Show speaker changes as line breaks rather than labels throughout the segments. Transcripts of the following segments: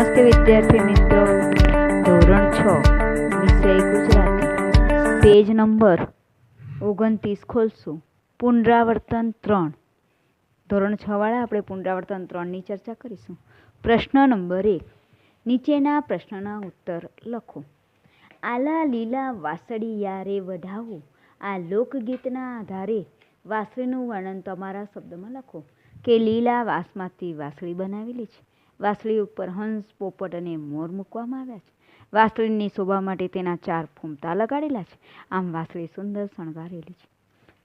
નમસ્તે વિદ્યાર્થી મિત્રો. ધોરણ છ, વિષય ગુજરાતી. પેજ નંબર ઓગણત્રીસ ખોલશું. પુનરાવર્તન ત્રણ. ધોરણ છ વાળા આપણે પુનરાવર્તન ત્રણની ચર્ચા કરીશું. પ્રશ્ન નંબર એક, નીચેના પ્રશ્નના ઉત્તર લખો. આલા લીલા વાસળી યારે વધાવો આ લોકગીતના આધારે વાંસળીનું વર્ણન તમારા શબ્દમાં લખો. કે લીલા વાંસમાંથી વાંસળી બનાવેલી છે. વાંસળી ઉપર હંસ, પોપટ અને મોર મૂકવામાં આવ્યા છે. વાંસળીની શોભા માટે તેના ચાર ફૂમતા લગાડેલા છે. આમ વાંસળી સુંદર શણગારેલી છે.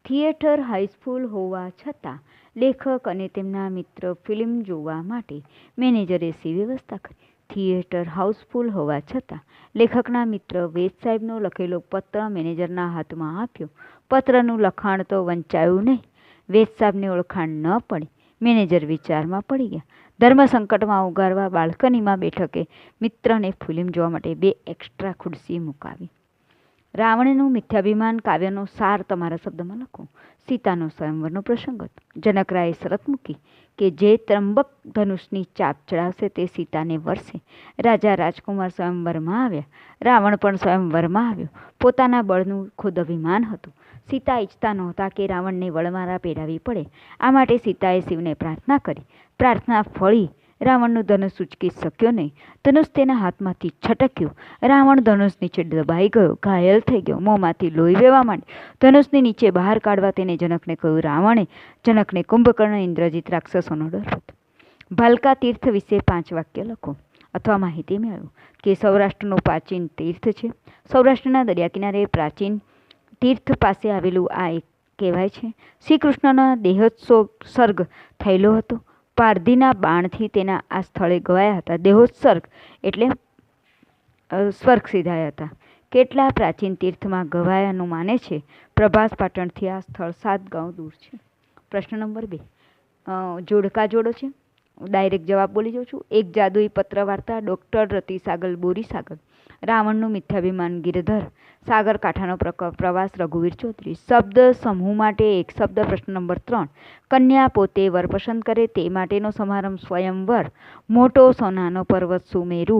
થિયેટર હાઈસ્કૂલ હોવા છતાં લેખક અને તેમના મિત્ર ફિલ્મ જોવા માટે મેનેજરે સી વ્યવસ્થા કરી. થિયેટર હાઉસફુલ હોવા છતાં લેખકના મિત્ર વેદ સાહેબનો લખેલો પત્ર મેનેજરના હાથમાં આપ્યો. પત્રનું લખાણ તો વંચાયું નહીં. વેદ સાહેબને ઓળખાણ ન પડી. મેનેજર વિચારમાં પડી ગયા. ધર્મ સંકટમાં ઉગારવા બાલ્કનીમાં બેઠકે મિત્રને ફિલ્મ જોવા માટે બે એક્સ્ટ્રા ખુરશી મુકાવી. રાવણનું મિથ્યાભિમાન કાવ્યનો સાર તમારા શબ્દમાં લખો. સીતાનો સ્વયંવરનો પ્રસંગ હતો. જનકરાએ શરત મૂકી કે જે ત્રંબક ધનુષની ચાપ ચડાવશે તે સીતાને વરસે. રાજા રાજકુમાર સ્વયંવરમાં આવ્યા. રાવણ પણ સ્વયંવરમાં આવ્યો. પોતાના બળનું ખુદ અભિમાન હતું. સીતા ઈચ્છતા નહોતા કે રાવણને વળમારા પહેરાવી પડે. આ માટે સીતાએ શિવને પ્રાર્થના કરી. પ્રાર્થના ફળી રાવણનું ધનુષ ઉચકી શક્યો નહીં. ધનુષ તેના હાથમાંથી છટક્યું. રાવણ ધનુષ નીચે દબાઈ ગયો. ઘાયલ થઈ ગયો. મોંમાંથી લોહી વહેવા માંડ્યું. ધનુષની નીચે બહાર કાઢવા તેને જનકને કહ્યું, રાવણે. જનકને કુંભકર્ણ ઇન્દ્રજીત રાક્ષસોનો ડર હતો. ભાલકા તીર્થ વિશે પાંચ વાક્ય લખો અથવા માહિતી મેળવો. કે સૌરાષ્ટ્રનું પ્રાચીન તીર્થ છે? સૌરાષ્ટ્રના દરિયા કિનારે પ્રાચીન તીર્થ પાસે આવેલું આ એક કહેવાય છે. શ્રી કૃષ્ણના દેહોત્સવ સ્વર્ગ થયેલો હતો. પારધીના બાણથી તેના આ સ્થળે ગવાયા હતા. દેહોત્સર્ગ એટલે સ્વર્ગ સિધાયા હતા. કેટલા પ્રાચીન તીર્થમાં ગવાયાનું માને છે? પ્રભાસ પાટણથી આ સ્થળ સાત ગાંવ દૂર છે. પ્રશ્ન નંબર બે. જોડકા જોડો છે. ડાયરેક્ટ જવાબ બોલી જાઉં છું. એક જાદુઈ પત્ર વાર્તા ડૉક્ટર રતિ સાગર બોરી સાગર રાવણનું મિથ્યાભિમાન ગિરધર. સાગર કાંઠાનો પ્રવાસ રઘુવીર ચૌધરી. શબ્દ સમૂહ માટે એક શબ્દ પ્રશ્ન નંબર ત્રણ. કન્યા પોતે વર પસંદ કરે તે માટેનો સમારંભ સ્વયંવર. મોટો સોનાનો પર્વત સુમેરુ.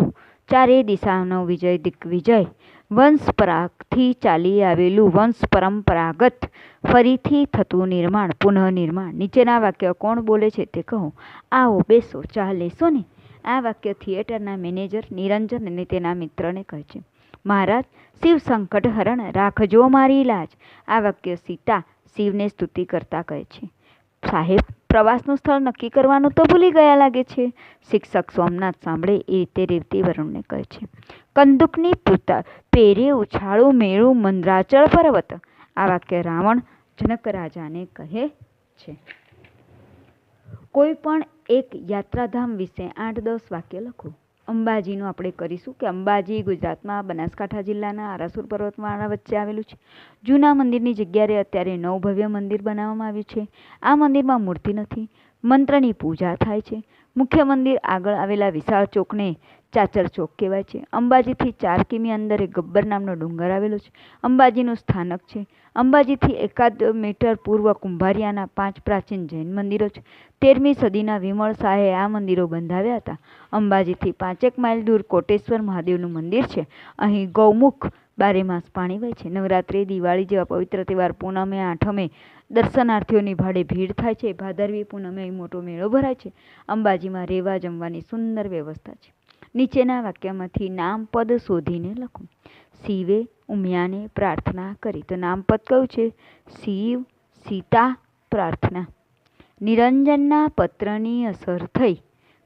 ચારે દિશાનો વિજય દિગ્વિજય વંશ પરાગથી ચાલી આવેલું વંશ પરંપરાગત ફરીથી થતું નિર્માણ, પુનઃનિર્માણ. નીચેના વાક્ય કોણ બોલે છે તે કહો. આવો બેસો, ચા લેશો ને? આ વાક્ય થિયેટરના મેનેજર નિરંજન અને તેના મિત્રને કહે છે. મહારાજ, શિવ સંકટ હરણ રાખજો મારી લાજ. આ વાક્ય સીતા શિવને સ્તુતિ કરતા કહે છે. સાહેબ, પ્રવાસનું સ્થળ નક્કી કરવાનું તો ભૂલી ગયા લાગે છે. શિક્ષક સોમનાથ સાંભળે એ રીતે રેવતી વરુણને કહે છે, કંદુકની પૂતા, પેરે, ઉછાળું, મેળું, મંદ્રાચળ પર્વત આ વાક્ય રાવણ જનક રાજાને કહે છે. કોઈ પણ એક યાત્રાધામ વિશે આઠ દસ વાક્ય લખો. અંબાજીનું આપણે કરીશું કે અંબાજી ગુજરાતમાં બનાસકાંઠા જિલ્લાના આરાસુર પર્વતમાળા વચ્ચે આવેલું છે. જૂના મંદિરની જગ્યાએ અત્યારે નવ ભવ્ય મંદિર બનાવવામાં આવ્યું છે. આ મંદિરમાં મૂર્તિ નથી, મંત્રની પૂજા થાય છે. મુખ્ય મંદિર આગળ આવેલા વિશાળ ચોકને ચાચર ચોક કહેવાય છે. અંબાજીથી ચાર કિમી અંદર એક ગબ્બર નામનો ડુંગર આવેલો છે. અંબાજીનું સ્થાનક છે. અંબાજીથી એકાદ મીટર પૂર્વ કુંભારિયાના પાંચ પ્રાચીન જૈન મંદિરો છે. તેરમી સદીના વિમળ શાહે આ મંદિરો બંધાવ્યા હતા. અંબાજીથી પાંચેક માઇલ દૂર કોટેશ્વર મહાદેવનું મંદિર છે. અહીં ગૌમુખ બારે માસ પાણી વહે છે. નવરાત્રિ, દિવાળી જેવા પવિત્ર તહેવાર પૂનમે, આઠમે દર્શનાર્થીઓની ભાડે ભીડ થાય છે. ભાદરવી પૂનમે મોટો મેળો ભરાય છે. અંબાજીમાં રહેવા જમવાની સુંદર વ્યવસ્થા છે. નીચેના વાક્યમાંથી નામપદ શોધીને લખો. શિવે ઉમિયાને પ્રાર્થના કરી. તો નામપદ કયું છે? શિવ સીતા પ્રાર્થના. નિરંજનના પત્રની અસર થઈ.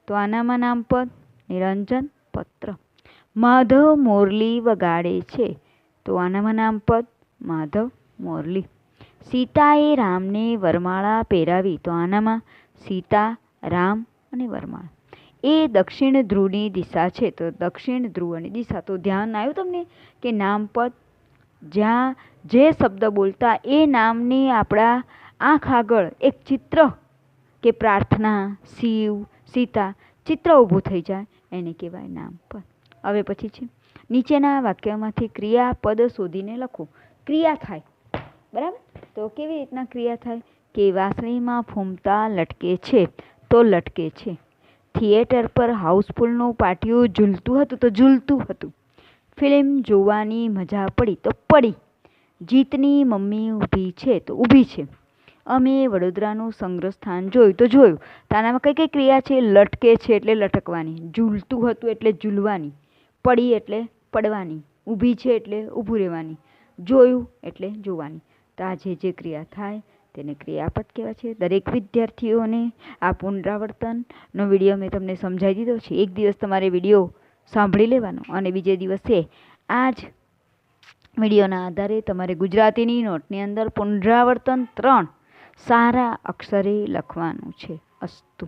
તો આનામાં નામપદ નિરંજન પત્ર. માધવ મોરલી વગાડે છે. તો આનામાં નામપદ માધવ મોરલી. સીતાએ રામને વરમાળા પહેરાવી. તો આનામાં સીતા, રામ અને વરમાળા. એ દક્ષિણ ધ્રુવની દિશા છે. તો દક્ષિણ ધ્રુવની દિશા, તો ધ્યાન આવ્યું તમને કે નામપદ જ્યાં જે શબ્દ બોલતા એ નામની આપણા આંખ આગળ એક ચિત્ર કે પ્રાર્થના, શિવ, સીતા ચિત્ર ઊભું થઈ જાય, એને કહેવાય નામપદ હવે પછી છે, નીચેના વાક્યમાંથી ક્રિયાપદ શોધીને લખો. ક્રિયા થાય. બરાબર? તો કેવી રીતના ક્રિયા થાય? કે વાસણીમાં ફૂમતા લટકે છે. તો લટકે છે. થિયેટર પર હાઉસફુલનું પાટિયું ઝૂલતું હતું તો ઝૂલતું હતું. ફિલ્મ જોવાની મજા પડી તો પડી. જીતની મમ્મી ઊભી છે તો ઊભી છે. અમે વડોદરાનું સંગ્રહ સ્થાન જોયું તો જોયું. તાનામાં કઈ કઈ ક્રિયા છે? લટકે છે એટલે લટકવાની. ઝૂલતું હતું એટલે ઝૂલવાની. પડી એટલે પડવાની. ઊભી છે એટલે ઊભું રહેવાની. જોયું એટલે જોવાની. તો આ જે જે ક્રિયા થાય તેને ક્રિયાપદ કહેવાય છે. દરેક વિદ્યાર્થીઓને આ પુનરાવર્તનનો વીડિયો મેં તમને સમજાવી દીધો છે. એક દિવસ તમારે વીડિયો સાંભળી લેવાનો અને બીજે દિવસે આ જ વિડીયોના આધારે તમારે ગુજરાતીની નોટની અંદર પુનરાવર્તન ત્રણ સારા અક્ષરે લખવાનું છે. અસ્તુ.